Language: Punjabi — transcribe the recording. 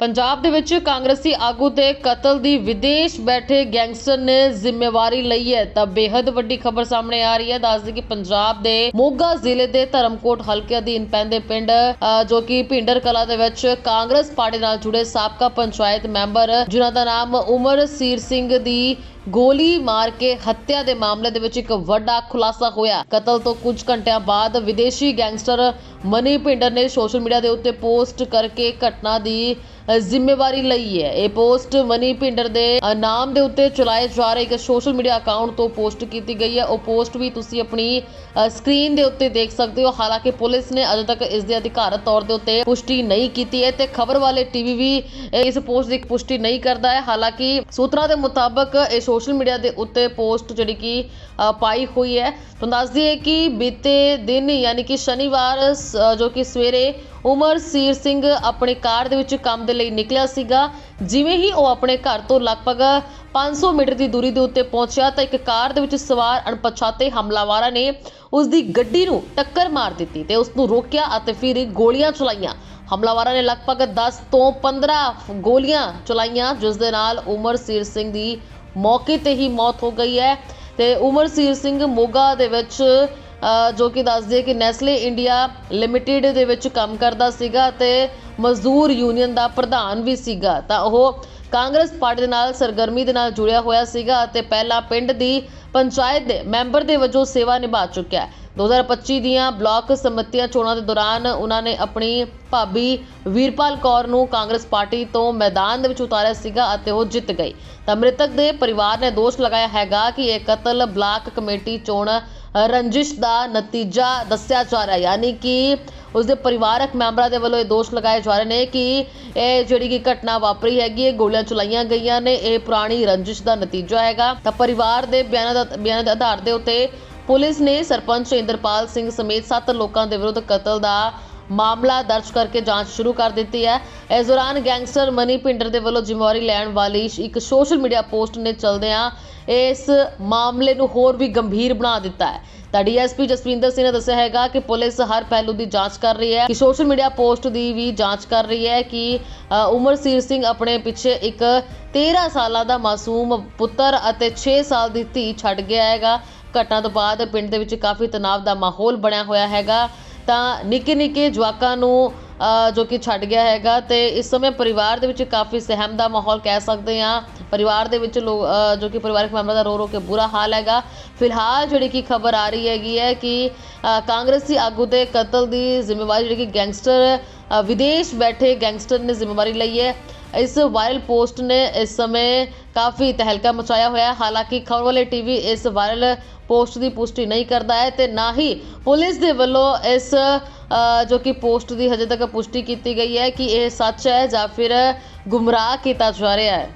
ਪੰਜਾਬ ਦੇ ਵਿੱਚ ਕਾਂਗਰਸੀ ਆਗੂ ਦੇ ਕਤਲ ਦੀ ਵਿਦੇਸ਼ ਬੈਠੇ ਗੈਂਗਸਟਰ ਨੇ ਜ਼ਿੰਮੇਵਾਰੀ ਲਈ ਹੈ, ਤਾਂ ਬੇहद ਵੱਡੀ ਖਬਰ ਸਾਹਮਣੇ ਆ ਰਹੀ ਹੈ। ਦੱਸਦੇ ਕਿ ਪੰਜਾਬ ਦੇ ਮੋਗਾ ਜ਼ਿਲ੍ਹੇ ਦੇ ਧਰਮਕੋਟ ਹਲਕੇ ਅਧੀਨ ਪੈਂਦੇ ਪਿੰਡ ਜੋ ਕਿ ਭਿੰਡਰ ਕਲਾ ਦੇ ਵਿੱਚ ਕਾਂਗਰਸ ਪਾਰਟੀ ਨਾਲ ਜੁੜੇ ਸਾਬਕਾ ਪੰਚਾਇਤ ਮੈਂਬਰ, ਜਿਨ੍ਹਾਂ ਦਾ ਨਾਮ ਉਮਰ ਸੀਰ ਸਿੰਘ ਦੀ ਗੋਲੀ ਮਾਰ ਕੇ ਹੱਤਿਆ ਦੇ ਮਾਮਲੇ ਦੇ ਵਿੱਚ ਇੱਕ ਵੱਡਾ ਖੁਲਾਸਾ ਹੋਇਆ। ਕਤਲ ਤੋਂ ਕੁਝ ਘੰਟਿਆਂ ਬਾਅਦ ਵਿਦੇਸ਼ੀ ਗੈਂਗਸਟਰ ਮਨੀ ਭਿੰਡਰ ਨੇ ਸੋਸ਼ਲ ਮੀਡੀਆ ਦੇ ਉੱਤੇ ਪੋਸਟ ਕਰਕੇ ਘਟਨਾ ਦੀ ਜ਼ਿੰਮੇਵਾਰੀ ਲਈ ਹੈ। ਇਹ ਪੋਸਟ ਮਨੀ ਭਿੰਡਰ ਦੇ ਨਾਮ ਦੇ ਉੱਤੇ ਚਲਾਏ ਜਾ ਰਹੇ ਇੱਕ ਸੋਸ਼ਲ ਮੀਡੀਆ ਅਕਾਊਂਟ ਤੋਂ ਪੋਸਟ ਕੀਤੀ ਗਈ ਹੈ। ਉਹ ਪੋਸਟ ਵੀ ਤੁਸੀਂ ਆਪਣੀ ਸਕਰੀਨ ਦੇ ਉੱਤੇ ਦੇਖ ਸਕਦੇ ਹੋ। ਹਾਲਾਂਕਿ ਪੁਲਿਸ ਨੇ ਅਜੇ ਤੱਕ ਇਸ ਦੇ ਅਧਿਕਾਰਤ ਤੌਰ ਦੇ ਉੱਤੇ ਪੁਸ਼ਟੀ ਨਹੀਂ ਕੀਤੀ ਹੈ ਤੇ ਖਬਰ ਵਾਲੇ ਟੀਵੀ ਵੀ ਇਸ ਪੋਸਟ ਦੀ ਪੁਸ਼ਟੀ ਨਹੀਂ ਕਰਦਾ ਹੈ। ਹਾਲਾਂਕਿ ਸੂਤਰਾਂ ਦੇ ਮੁਤਾਬਕ ਇਹ ਸੋਸ਼ਲ ਮੀਡੀਆ ਦੇ ਉੱਤੇ ਪੋਸਟ ਜਿਹੜੀ ਕਿ ਪਾਈ ਹੋਈ ਹੈ। ਤੁਹਾਨੂੰ ਦੱਸ ਦਈਏ ਕਿ ਬੀਤੇ ਦਿਨ ਯਾਨੀ ਕਿ ਸ਼ਨੀਵਾਰ ਜੋ ਕਿ ਸਵੇਰੇ ਉਮਰ ਸੀਰ ਸਿੰਘ ਆਪਣੀ ਕਾਰ ਦੇ ਵਿੱਚ ਕੰਮ ਦੇ ਲਈ ਨਿਕਲਿਆ ਸੀਗਾ। ਜਿਵੇਂ ਹੀ ਉਹ ਆਪਣੇ ਘਰ ਤੋਂ ਲਗਭਗ 500 ਮੀਟਰ ਦੀ ਦੂਰੀ ਦੇ ਉੱਤੇ ਪਹੁੰਚਿਆ ਤਾਂ ਇੱਕ ਕਾਰ ਦੇ ਵਿੱਚ ਸਵਾਰ ਅਣਪਛਾਤੇ ਹਮਲਾਵਰਾਂ ਨੇ ਉਸ ਦੀ ਗੱਡੀ ਨੂੰ ਟੱਕਰ ਮਾਰ ਦਿੱਤੀ ਤੇ ਉਸ ਨੂੰ ਰੋਕਿਆ ਅਤੇ ਫਿਰ ਗੋਲੀਆਂ ਚਲਾਈਆਂ। ਹਮਲਾਵਰਾਂ ਨੇ ਲਗਭਗ 10 ਤੋਂ 15 ਗੋਲੀਆਂ ਚਲਾਈਆਂ, ਜਿਸ ਦੇ ਨਾਲ ਉਮਰ ਸੀਰ ਸਿੰਘ ਦੀ ਮੌਕੇ ਤੇ ਹੀ ਮੌਤ ਹੋ ਗਈ ਹੈ ਤੇ ਉਮਰਸੀਰ ਸਿੰਘ ਮੋਗਾ ਦੇ ਵਿੱਚ ਜੋ ਕਿ ਦੱਸਦੇ ਕਿ ਨੈਸਲੇ ਇੰਡੀਆ ਲਿਮਟਿਡ ਦੇ ਵਿੱਚ ਕੰਮ ਕਰਦਾ ਸੀਗਾ ਤੇ ਮਜ਼ਦੂਰ ਯੂਨੀਅਨ ਦਾ ਪ੍ਰਧਾਨ ਵੀ ਸੀਗਾ। ਤਾਂ ਉਹ ਕਾਂਗਰਸ ਪਾਰਟੀ ਦੇ ਨਾਲ ਸਰਗਰਮੀ ਦੇ ਨਾਲ ਜੁੜਿਆ ਹੋਇਆ ਸੀਗਾ ਅਤੇ ਪਹਿਲਾਂ ਪਿੰਡ ਦੀ ਪੰਚਾਇਤ ਦੇ ਮੈਂਬਰ ਦੇ ਵਜੋਂ ਸੇਵਾ ਨਿਭਾ ਚੁੱਕਿਆ 2025 ਦੀਆਂ ਬਲਾਕ ਸਮਿਤੀਆਂ ਚੋਣਾਂ ਦੇ ਦੌਰਾਨ ਉਹਨਾਂ ਨੇ ਆਪਣੀ ਭਾਬੀ ਵੀਰਪਾਲ ਕੌਰ ਨੂੰ ਕਾਂਗਰਸ ਪਾਰਟੀ ਤੋਂ ਮੈਦਾਨ ਦੇ ਵਿੱਚ ਉਤਾਰਿਆ ਸੀਗਾ ਅਤੇ ਉਹ ਜਿੱਤ ਗਈ। ਤਾਂ ਮ੍ਰਿਤਕ ਦੇ ਪਰਿਵਾਰ ਨੇ ਦੋਸ਼ ਲਗਾਇਆ ਹੈਗਾ ਕਿ ਇਹ ਕਤਲ ਬਲਾਕ ਕਮੇਟੀ ਚੋਣ ਰੰਜਿਸ਼ ਦਾ ਨਤੀਜਾ ਦੱਸਿਆ ਜਾ ਰਿਹਾ ਯਾਨੀ ਕਿ ਉਸਦੇ ਪਰਿਵਾਰਕ ਮੈਂਬਰਾਂ ਦੇ ਵੱਲੋਂ ਇਹ ਦੋਸ਼ ਲਗਾਏ ਜਾ ਰਹੇ ਨੇ ਕਿ ਇਹ ਜਿਹੜੀ ਕਿ ਘਟਨਾ ਵਾਪਰੀ ਹੈਗੀ, ਇਹ ਗੋਲੀਆਂ ਚਲਾਈਆਂ ਗਈਆਂ ਨੇ, ਇਹ ਪੁਰਾਣੀ ਰੰਜਿਸ਼ ਦਾ ਨਤੀਜਾ ਹੈਗਾ। ਤਾਂ ਪਰਿਵਾਰ ਦੇ ਬਿਆਨਾਂ ਦਾ ਬਿਆਨਾਂ ਦੇ ਆਧਾਰ ਦੇ ਉੱਤੇ ਪੁਲਿਸ ਨੇ ਸਰਪੰਚ ਇੰਦਰਪਾਲ ਸਿੰਘ ਸਮੇਤ 7 ਲੋਕਾਂ ਦੇ ਵਿਰੁੱਧ ਕਤਲ ਦਾ ਮਾਮਲਾ ਦਰਜ ਕਰਕੇ ਜਾਂਚ ਸ਼ੁਰੂ ਕਰ ਦਿੱਤੀ ਹੈ। ਇਸ ਦੌਰਾਨ ਗੈਂਗਸਟਰ ਮਨੀ ਪਿੰਡਰ ਦੇ ਵੱਲੋਂ ਜ਼ਿੰਮੇਵਾਰੀ ਲੈਣ ਵਾਲੀ ਇੱਕ ਸੋਸ਼ਲ ਮੀਡੀਆ ਪੋਸਟ ਨੇ ਚਲਦਿਆਂ ਇਸ ਮਾਮਲੇ ਨੂੰ ਹੋਰ ਵੀ ਗੰਭੀਰ ਬਣਾ ਦਿੱਤਾ ਹੈ। ਤਾਂ ਡੀਐਸਪੀ ਜਸਵਿੰਦਰ ਸਿੰਘ ਨੇ ਦੱਸਿਆ ਹੈਗਾ ਕਿ ਪੁਲਿਸ ਹਰ ਪਹਿਲੂ ਦੀ ਜਾਂਚ ਕਰ ਰਹੀ ਹੈ, ਕਿ ਸੋਸ਼ਲ ਮੀਡੀਆ ਪੋਸਟ ਦੀ ਵੀ ਜਾਂਚ ਕਰ ਰਹੀ ਹੈ ਕਿ ਉਮਰ ਸੀਰ ਸਿੰਘ ਆਪਣੇ ਪਿੱਛੇ ਇੱਕ 13 ਸਾਲਾਂ ਦਾ ਮਾਸੂਮ ਪੁੱਤਰ ਅਤੇ 6 ਸਾਲ ਦੀ ਧੀ ਛੱਡ ਗਿਆ ਹੈਗਾ। ਘਟਨਾ ਤੋਂ ਬਾਅਦ ਪਿੰਡ ਦੇ ਵਿੱਚ ਕਾਫੀ ਤਣਾਅ ਦਾ ਮਾਹੌਲ ਬਣਿਆ ਹੋਇਆ ਹੈਗਾ। ਤਾਂ ਨਿੱਕੇ ਨਿੱਕੇ ਜਵਾਕਾਂ ਨੂੰ ਜੋ ਕਿ ਛੱਡ ਗਿਆ ਹੈਗਾ ਤੇ ਇਸ ਸਮੇਂ ਪਰਿਵਾਰ ਦੇ ਵਿੱਚ ਕਾਫੀ ਸਹਿਮ ਦਾ ਮਾਹੌਲ ਕਹਿ ਸਕਦੇ ਹਾਂ। ਪਰਿਵਾਰ ਦੇ ਵਿੱਚ ਲੋ ਜੋ ਕਿ ਪਰਿਵਾਰਕ ਮੈਂਬਰਾਂ ਦਾ ਰੋ ਰੋ ਕੇ ਬੁਰਾ ਹਾਲ ਹੈਗਾ। ਫਿਲਹਾਲ ਜਿਹੜੀ ਕਿ ਖਬਰ ਆ ਰਹੀ ਹੈਗੀ ਹੈ ਕਿ ਕਾਂਗਰਸੀ ਆਗੂ ਦੇ ਕਤਲ ਦੀ ਜ਼ਿੰਮੇਵਾਰੀ ਜਿਹੜੀ ਕਿ ਗੈਂਗਸਟਰ ਵਿਦੇਸ਼ ਬੈਠੇ ਗੈਂਗਸਟਰ ਨੇ ਜ਼ਿੰਮੇਵਾਰੀ ਲਈ ਹੈ। ਇਸ ਵਾਇਰਲ ਪੋਸਟ ਨੇ ਇਸ ਸਮੇਂ ਕਾਫੀ ਤਹਿਲਕਾ ਮਚਾਇਆ ਹੋਇਆ ਹੈ। ਹਾਲਾਂਕਿ ਖਬਰ ਵਾਲੇ ਟੀਵੀ ਇਸ ਵਾਇਰਲ ਪੋਸਟ ਦੀ ਪੁਸ਼ਟੀ ਨਹੀਂ ਕਰਦਾ ਹੈ ਤੇ ਨਾ ਹੀ ਪੁਲਿਸ ਦੇ ਵੱਲੋਂ ਇਸ ਜੋ ਕਿ ਪੋਸਟ ਦੀ ਹਜੇ ਤੱਕ ਪੁਸ਼ਟੀ ਕੀਤੀ ਗਈ ਹੈ ਕਿ ਇਹ ਸੱਚ ਹੈ ਜਾਂ ਫਿਰ ਗੁੰਮਰਾਹ ਕੀਤਾ ਜਾ ਰਿਹਾ ਹੈ।